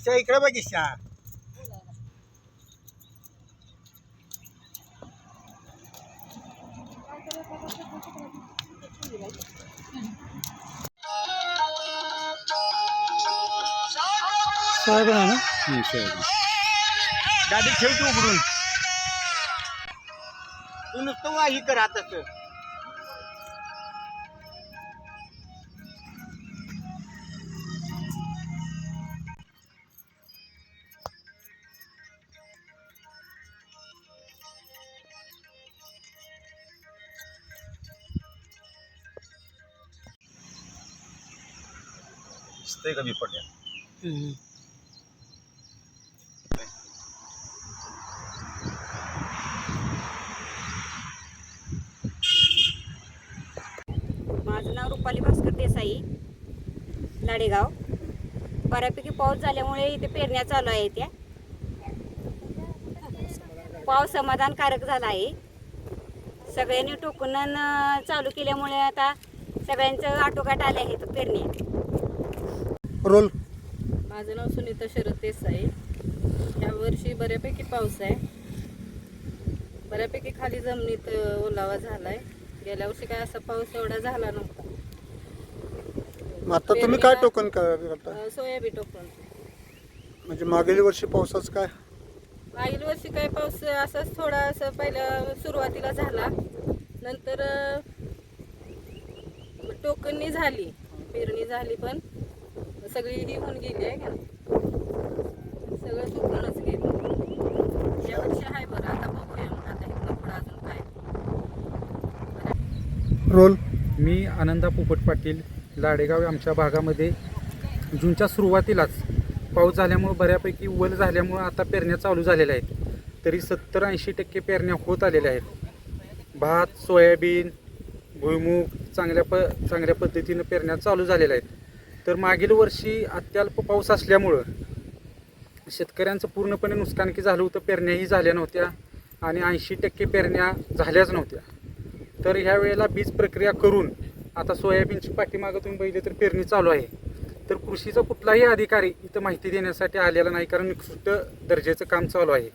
ईशा इकडे बघ ईशा सोयाबीन आहे ना? गाडी ठेव तू उघडून. तू नुसतं वाही कर हाताच. दिसतंय का बिपट्या माझं नाव रुपाली भास्कर देसाई लाडेगाव. बऱ्यापैकी पाऊस झाल्यामुळे इथे पेरण्या चालू आहे त्या पाऊस समाधानकारक झाला आहे. सगळ्यांनी टोकणन चालू केल्यामुळे आता सगळ्यांचं आटोकाट आले आहेत पेरणी. रोल. माझं नाव सुनीता शरद देसाई. यावर्षी बऱ्यापैकी पाऊस आहे. बऱ्यापैकी खाली जमिनीत ओलावा झालाय. गेल्या वर्षी काय असा पाऊस एवढा झाला नव्हता. आता तुम्ही काय टोकन करता अ, सोयाबीन टोकून. म्हणजे मागील वर्षी पावसाचं काय? मागील वर्षी काय पाऊस असाच थोडा असं पहिल्या सुरुवातीला झाला. नंतर टोकननी झाली. पेरणी झाली पण. सगळी ही होऊन गेली आहे का? सगळं टोकनच गेली. यावर्षी आहे बरं आता बघूया. आता अजून काय? रोल मी आनंदा पोपट पाटील लाडेगाव आमच्या भागामध्ये. जूनच्या सुरुवातीलाच पाऊस झाल्यामुळं बऱ्यापैकी वल झाल्यामुळं आता पेरण्या चालू झालेल्या आहेत. तरी सत्तर ऐंशी टक्के पेरण्या होत आलेल्या आहेत. भात सोयाबीन भुईमूग चांगल्या प चांगल्या पद्धतीनं पेरण्या चालू झालेल्या आहेत. तर मागील वर्षी अत्यल्प पाऊस असल्यामुळं शेतकऱ्यांचं पूर्णपणे नुकसानकी झालं होतं पेरण्याही झाल्या नव्हत्या आणि ऐंशी टक्के पेरण्या झाल्याच नव्हत्या. तर ह्या वेळेला बीज प्रक्रिया करून आता सोयाबीनची पाठीमागं तुम्ही तर पेरणी चालू आहे. तर कृषीचा कुठलाही अधिकारी इथं माहिती देण्यासाठी आलेला नाही कारण निकृष्ट दर्जाचं काम चालू आहे.